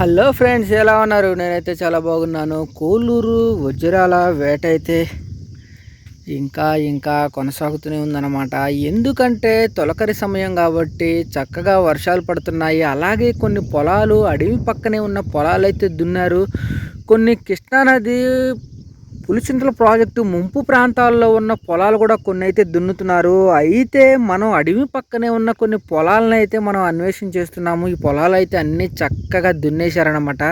Hello friends ఎలా ఉన్నారు? నేనైతే చాలా బాగున్నాను. కోలూరు వజ్రాల వేట అయితే ఇంకా ఇంకా కొనసాగుతూనే ఉందన్నమాట. ఎందుకంటే తొలకరి సమయం కాబట్టి చక్కగా వర్షాలు పడుతున్నాయి. అలాగే కొన్ని పొలాలు అడవి పక్కనే ఉన్న పొలాలు అయితే దున్నారు. కొన్ని కృష్ణానది పులిచింతల ప్రాజెక్టు ముంపు ప్రాంతాల్లో ఉన్న పొలాలు కూడా కొన్ని అయితే దున్నుతున్నారు. అయితే మనం అడవి పక్కనే ఉన్న కొన్ని పొలాలను అయితే మనం అన్వేషణ చేస్తున్నాము. ఈ పొలాలు అయితే అన్నీ చక్కగా దున్నేశారనమాట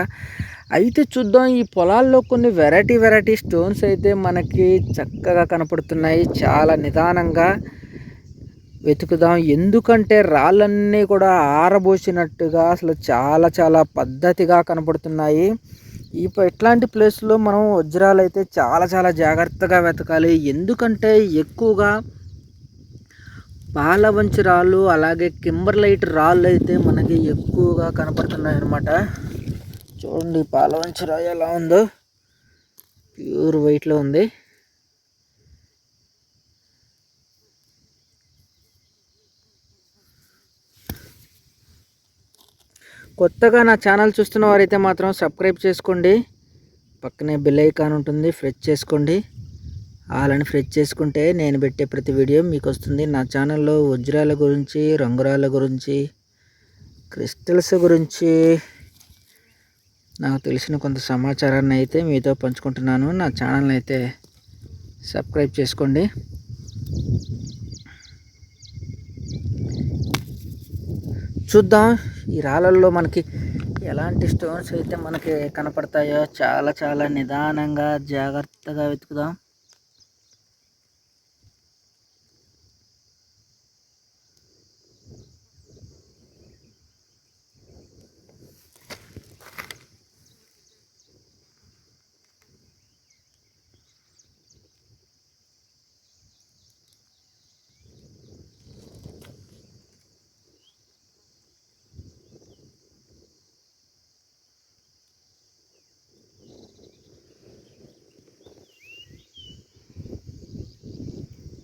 అయితే చూద్దాం ఈ పొలాల్లో కొన్ని వెరైటీ వెరైటీ స్టోన్స్ అయితే మనకి చక్కగా కనపడుతున్నాయి. చాలా నిదానంగా వెతుకుదాం. ఎందుకంటే రాళ్ళన్నీ కూడా ఆరబోసినట్టుగా అసలు చాలా చాలా పద్ధతిగా కనపడుతున్నాయి. ఇట్లాంటి ప్లేస్లో మనం వజ్రాలు అయితే చాలా చాలా జాగ్రత్తగా వెతకాలి. ఎందుకంటే ఎక్కువగా పాలవంచి రాళ్ళు అలాగే కింబర్లైట్ రాళ్ళు అయితే మనకి ఎక్కువగా కనపడుతున్నాయి అన్నమాట చూడండి పాలవంచి రాయి ఎలా ఉందో? ప్యూర్ వైట్లో ఉంది. కొత్తగా నా ఛానల్ చూస్తున్న వారైతే మాత్రం సబ్స్క్రైబ్ చేసుకోండి. పక్కనే బెల్ ఐకాన్ ఉంటుంది ఫ్రెష్ చేసుకోండి. వాళ్ళని ఫ్రెష్ చేసుకుంటే నేను పెట్టే ప్రతి వీడియో మీకు వస్తుంది. నా ఛానల్లో వజ్రాల గురించి రంగురాల గురించి క్రిస్టల్స్ గురించి నాకు తెలిసిన కొంత సమాచారాన్ని అయితే మీతో పంచుకుంటున్నాను. నా ఛానల్ని అయితే సబ్స్క్రైబ్ చేసుకోండి. చూద్దాం. ఈ రాళ్ళల్లో మనకి ఎలాంటి స్టోన్స్ అయితే మనకి కనపడతాయో చాలా చాలా నిదానంగా జాగ్రత్తగా వెతుకుదాం.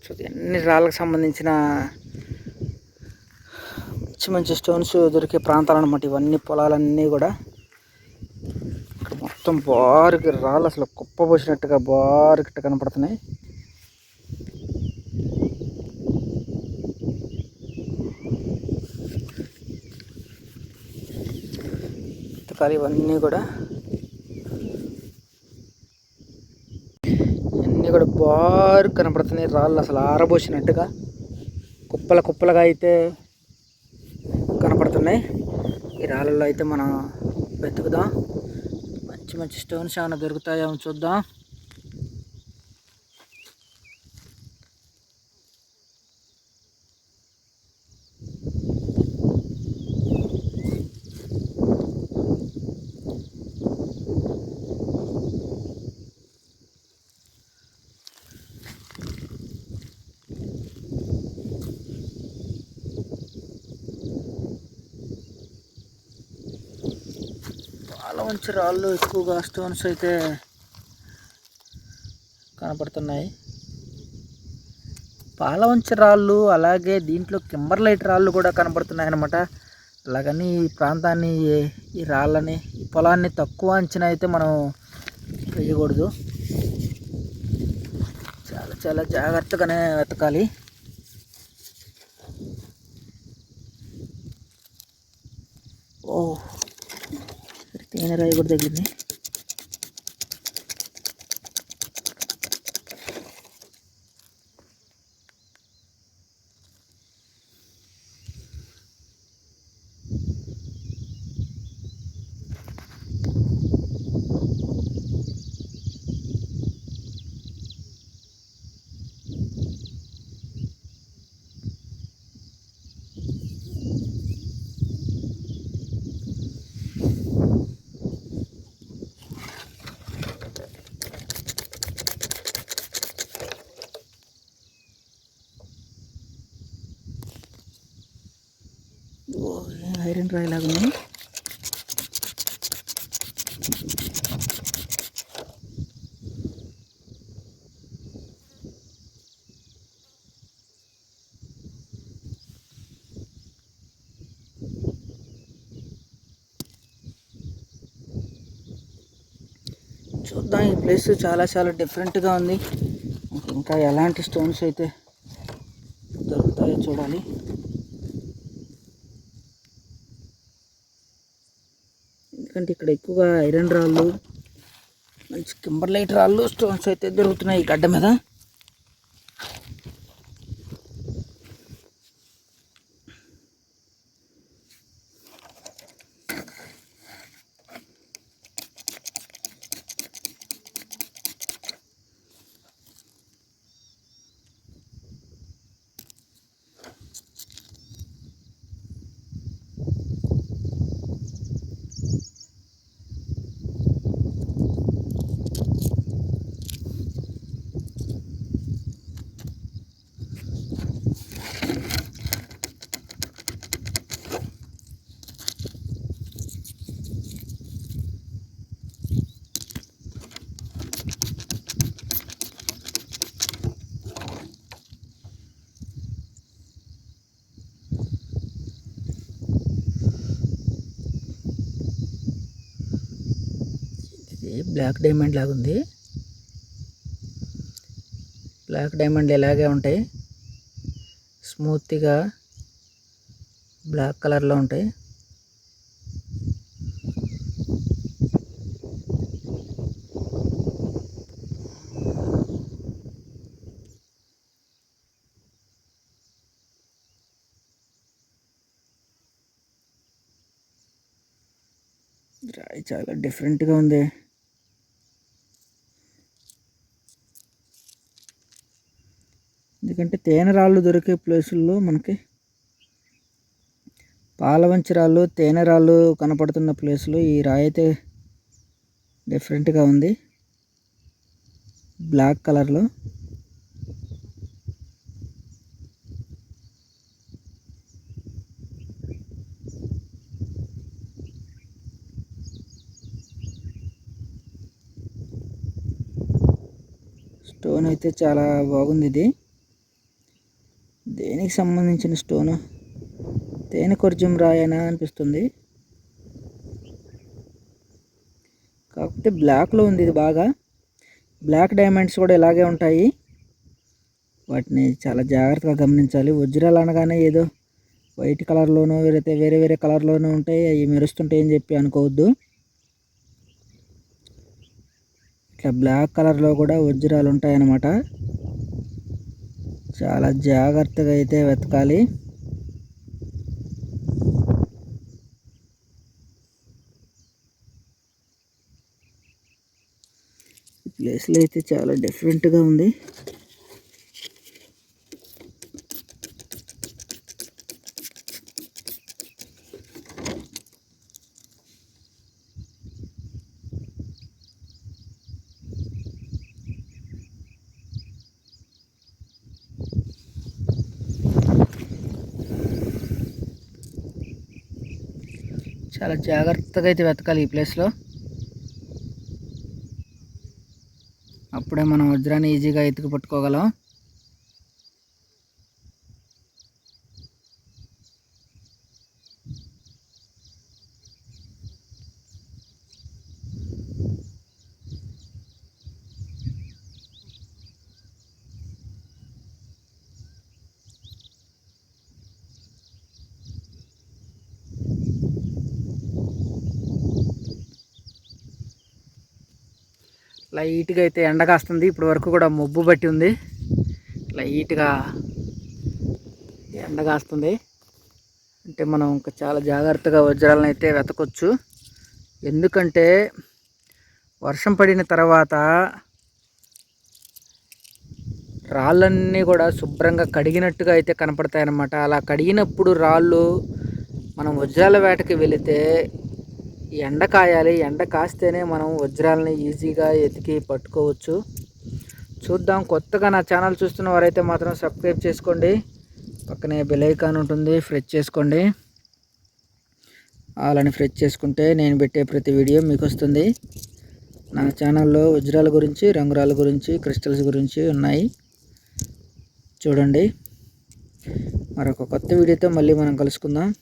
సో అన్ని రాళ్ళకు సంబంధించిన మంచి మంచి స్టోన్స్ దొరికే ప్రాంతాలు అనమాట ఇవన్నీ పొలాలన్నీ కూడా. ఇక్కడ మొత్తం బారుకి రాళ్ళు అసలు కుప్ప పోసినట్టుగా బారుకిట్ట కనపడుతున్నాయి. ఇవన్నీ కూడా ఇవన్నీ కూడా బారు కనపడుతున్నాయి. రాళ్ళు అసలు ఆరబోసినట్టుగా. కుప్పల కుప్పలుగా అయితే కనపడుతున్నాయి. ఈ రాళ్ళల్లో అయితే మనం వెతుకుదాం. మంచి మంచి స్టోన్స్ ఏమైనా దొరుకుతాయేమో చూద్దాం. పాలవంచి రాళ్ళు ఎక్కువగా స్టోన్స్ అయితే కనపడుతున్నాయి. పాలవంచి రాళ్ళు అలాగే దీంట్లో కింబర్లైట్ రాళ్ళు కూడా కనపడుతున్నాయి అనమాట అలాగని ఈ ప్రాంతాన్ని ఈ- ఈ రాళ్ళని ఈ పొలాన్ని తక్కువ అంచనా అయితే మనం వేయకూడదు. చాలా చాలా జాగ్రత్తగానే వెతకాలి. తేనె రాయి కూడా తగిలింది. ఐరన్ రాయి లాగా ఉంది. చూద్దాం ఈ ప్లేస్ చాలా చాలా డిఫరెంట్గా ఉంది. ఇంకా ఎలాంటి స్టోన్స్ అయితే దొరుకుతాయో చూడాలి. ఎందుకంటే ఇక్కడ ఎక్కువగా ఐరన్ రాళ్ళు మంచి కింబర్లైట్ రాళ్ళు స్టోన్స్ అయితే దొరుకుతున్నాయి ఈ గడ్డ మీద. ఇది బ్లాక్ డైమండ్ లాగా ఉంది. బ్లాక్ డైమండ్ ఇలాగే ఉంటాయి. స్మూత్గా బ్లాక్ కలర్లో ఉంటాయి. రాయి చాలా డిఫరెంట్గా ఉంది. ఎందుకంటే తేనె రాళ్ళు దొరికే ప్లేసుల్లో మనకి పాలవంచి రాళ్ళు తేనె రాళ్ళు కనపడుతున్న ప్లేస్లో ఈ రాయి అయితే డిఫరెంట్గా ఉంది. బ్లాక్ కలర్లో. స్టోన్ అయితే చాలా బాగుంది ఇది. దేనికి సంబంధించిన స్టోను తేనె కొర్జం రాయనా అనిపిస్తుంది. కాకపోతే బ్లాక్లో ఉంది ఇది బాగా. బ్లాక్ డైమండ్స్ కూడా ఇలాగే ఉంటాయి. వాటిని చాలా జాగ్రత్తగా గమనించాలి. వజ్రాలు అనగానే ఏదో వైట్ కలర్లోనూ వేరే వేరే వేరే కలర్లోనూ ఉంటాయి. అవి మెరుస్తుంటాయి అని చెప్పి అనుకోవద్దు. ఇట్లా బ్లాక్ కలర్లో కూడా వజ్రాలు ఉంటాయన్నమాట. చాలా జాగ్రత్తగా అయితే వెతకాలి. ప్లేస్లో అయితే చాలా డిఫరెంట్గా ఉంది. చాలా జాగ్రత్తగా అయితే వెతకాలి ఈ ప్లేస్లో అప్పుడే మనం వజ్రాన్ని ఈజీగా ఎత్తుకు పట్టుకోగలం. లైట్గా అయితే ఎండ కాస్తుంది. ఇప్పటి వరకు కూడా మబ్బు పట్టి ఉంది. లైట్గా ఎండ కాస్తుంది. అంటే మనం ఇంకా చాలా జాగ్రత్తగా వజ్రాలను అయితే వెతకొచ్చు. ఎందుకంటే వర్షం పడిన తర్వాత రాళ్ళన్నీ కూడా శుభ్రంగా కడిగినట్టుగా అయితే కనపడతాయి అన్నమాట అలా కడిగినప్పుడు రాళ్ళు మనం వజ్రాల వేటకి వెళితే ఎండ కాయాలి ఎండ కాస్తేనే మనం వజ్రాలని ఈజీగా ఎతికి పట్టుకోవచ్చు. చూద్దాం కొత్తగా నా ఛానల్ చూస్తున్న వారైతే మాత్రం సబ్స్క్రైబ్ చేసుకోండి. పక్కనే బెల్ ఐకాన్ ఉంటుంది ఫ్రెష్ చేసుకోండి. అలాని ఫ్రెష్ చేసుకుంటే నేను పెట్టే ప్రతి వీడియో మీకు వస్తుంది. నా ఛానల్లో వజ్రాల గురించి రంగురాల గురించి క్రిస్టల్స్ గురించి ఉన్నాయి. చూడండి. మరొక కొత్త వీడియోతో మళ్ళీ మనం కలుసుకుందాం.